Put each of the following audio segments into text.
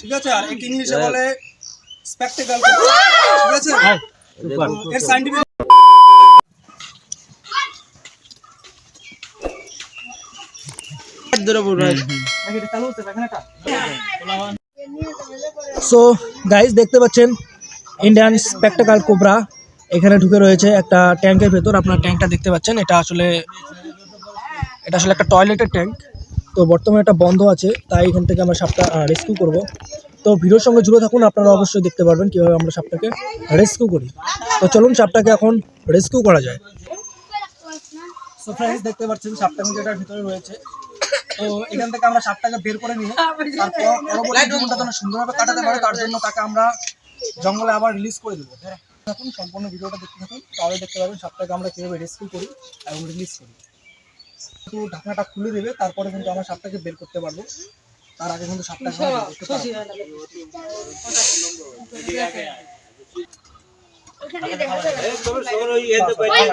ঠিক আছে? আর এক ইংলিশে বলে স্পেকটেকাল ঠিক আছে? এর সাইন্টিফিক সো গাইস দেখতে পাচ্ছেন ইন্ডিয়ান স্পেকটাকাল কোবরা এখানে ঢুকে রয়েছে একটা ট্যাঙ্কের ভেতর। আপনার ট্যাঙ্কটা দেখতে পাচ্ছেন। এটা আসলে এটা আসলে একটা টয়লেটের ট্যাঙ্ক তো বর্তমানে এটা বন্ধ আছে তাই এখান থেকে আমরা সাপটা রেস্কিউ করব। তো ভিডিওর সঙ্গে জুড়ে থাকুন আপনারা অবশ্যই দেখতে পারবেন কীভাবে আমরা সাপটাকে রেস্কিউ করি। তো চলুন সাপটাকে এখন রেস্কিউ করা যায়। সো ফ্রেন্ডস দেখতে পাচ্ছেন সাপটা কিন্তু এটার ভিতরে রয়েছে। তো এখান থেকে আমরা সাপটাকে বের করে নিয়ে তারপর পরবর্তী জীবনটা যেন সুন্দরভাবে কাটাতে পারে তার জন্য তাকে আমরা জঙ্গলে আবার রিলিজ করে দেবো। থাকুন সম্পূর্ণ ভিডিওটা দেখতে থাকুন তাহলে দেখতে পাবেন সাপটাকে আমরা কীভাবে রেস্কিউ করি এবং রিলিজ করি। একটু ঢাকনাটা খুলে দেবে তারপরে কিন্তু আমরা সাপটাকে বের করতে পারব। তার আগে কিন্তু পারব।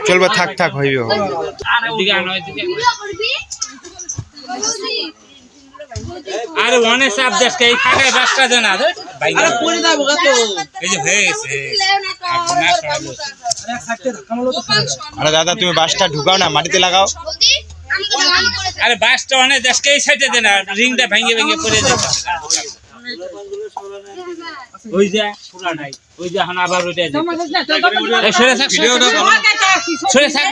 চলবে থাক থাক হইবে আরে অনেক দেশকে এই ফাঁকায় বাসটা দেন আরে এই যে হয়ে গেছে ধাক্কা মারলেও তো সরে যাবে। আরে দাদা তুমি বাসটা ঢুকাও না মাটিতে লাগাও। আরে বাসটা অনেক দেশকে এই সাইডে দেন আর রিংটা ভেঙে ভেঙে পড়ে যাবে। ওই যে পুরা নাই ওই যে এখন আবার ওইটা এই সরে থাক ভিডিওটা সরে থাক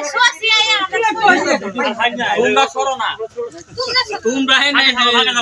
তোমরা সরো না। তোমরা হে নাই করো না।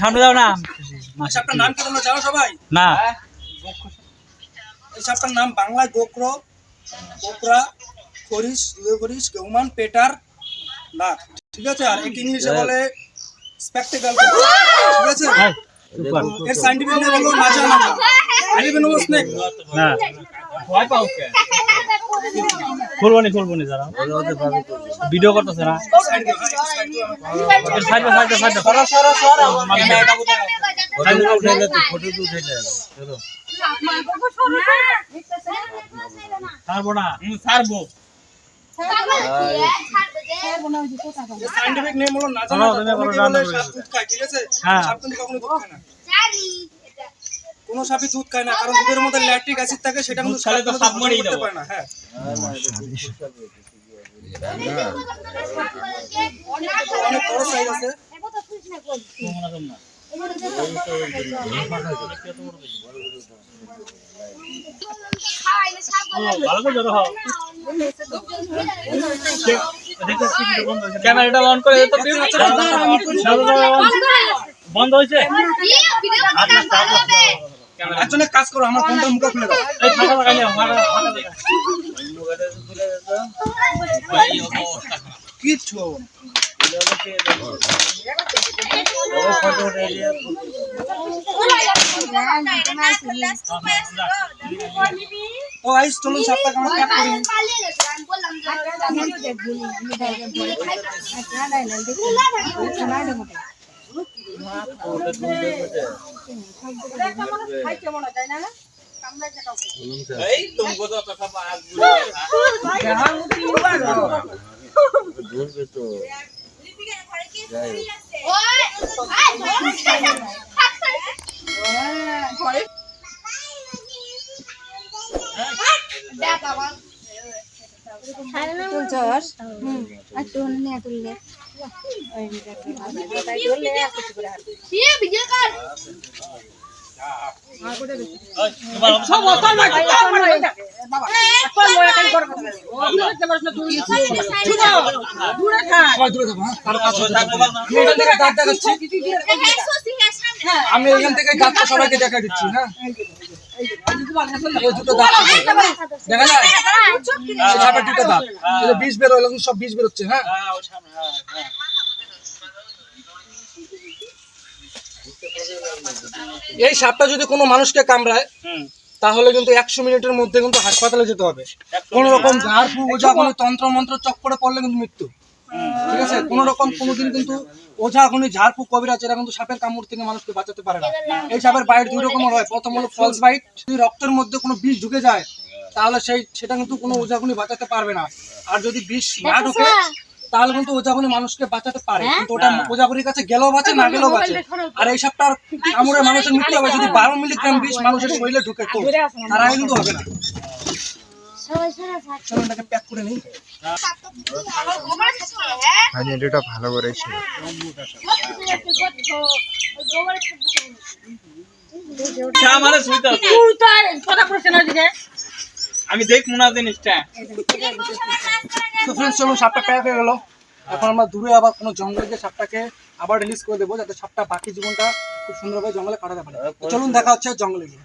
সামনে যাও না নাম বাংলায় খরিস পেটার ঠিক আছে আর এক ইংলিশে বলে স্পেকটেকাল ঠিক আছে এর সাইন্টিফিক হলো না কে? খুলবনি খুলবনি যারা। ভিডিও করতেছে না। সাইড সাইড সাইড সরা সরা সরা। ছাড়বো না। ছাড়বো। সাইন্টিফিক নেম হলো সাপ দুধ খায় ঠিক আছে? হ্যাঁ। কখনো না। কোনো সাপই দুধ খায় না কারণ দুধের মধ্যে ল্যাকটিক অ্যাসিড থাকে সেটা কিন্তু দুধ খেলে তো সাপ সাপ মরেই যাবে। না হ্যাঁ অনেক বড় সাইজ আছে ক্যামেরাটা অন করে বন্ধ হয়েছে একজনে কাজ করো আমার ফোনটা মুখে খুলে দাও এই ফাঁকা লাগাই নিও ফাঁকা ফাঁকা লাগা। কিচ্ছু হবে না। তো গাইস চলুন সাপটাকে আমরা ক্যাপ করি তুলছস? হুম। আর তুললে। হ্যাঁ না। আমি এখান থেকে দাঁতটা সবাইকে দেখা দিচ্ছি হ্যাঁ দুটো দাঁত দেখা যায় সাপের দুটো দাঁত। এই বিষ বেরোয় এরকম সব বিষ বেরোচ্ছে হ্যাঁ? এই সাপটা যদি কোনো মানুষকে কামড়ায় তাহলে কিন্তু একশো মিনিটের মধ্যে কিন্তু হাসপাতালে যেতে হবে। কোন রকম ঝাড় ওঝা কোনো তন্ত্র মন্ত্র চক্করে পড়লে কিন্তু মৃত্যু। ঠিক আছে? কোন রকম কোনোদিন কিন্তু ওঝা কোনো ঝাড় ফু কবিরাজ এরা কিন্তু সাপের কামড় থেকে মানুষকে বাঁচাতে পারে না। এই সাপের বাইট দুই রকমের হয়। প্রথম হলো ফলস বাইট যদি রক্তের মধ্যে কোনো বিষ ঢুকে যায় তাহলে সেই সেটা কিন্তু কোনো ওঝাগুনি বাঁচাতে পারবে না। আর যদি বিষ না ঢুকে তাহলে কিন্তু ওঝাগুনি মানুষকে বাঁচাতে পারে। কিন্তু ওটা ওঝাগুনির কাছে গেলেও বাঁচে না গেলেও বাঁচে। আর এই সাপটার কামড়ে মানুষের মৃত্যু হবে। যদি বারো মিলিগ্রাম বিষ মানুষের শরীরে ঢুকে তো তার আগে কিন্তু হবে না। প্যাক করে নিই। আমি দেখ মুনা দেখব না জিনিসটা। তো ফ্রেন্ডস চলো সাপটা প্যাক হয়ে গেল। এখন আমরা দূরে আবার কোনো জঙ্গলে গিয়ে সাপটাকে আবার রিলিজ করে দেবো যাতে সাপটা বাকি জীবনটা খুব সুন্দরভাবে জঙ্গলে কাটাতে পারে। চলুন দেখা হচ্ছে জঙ্গলে গিয়ে।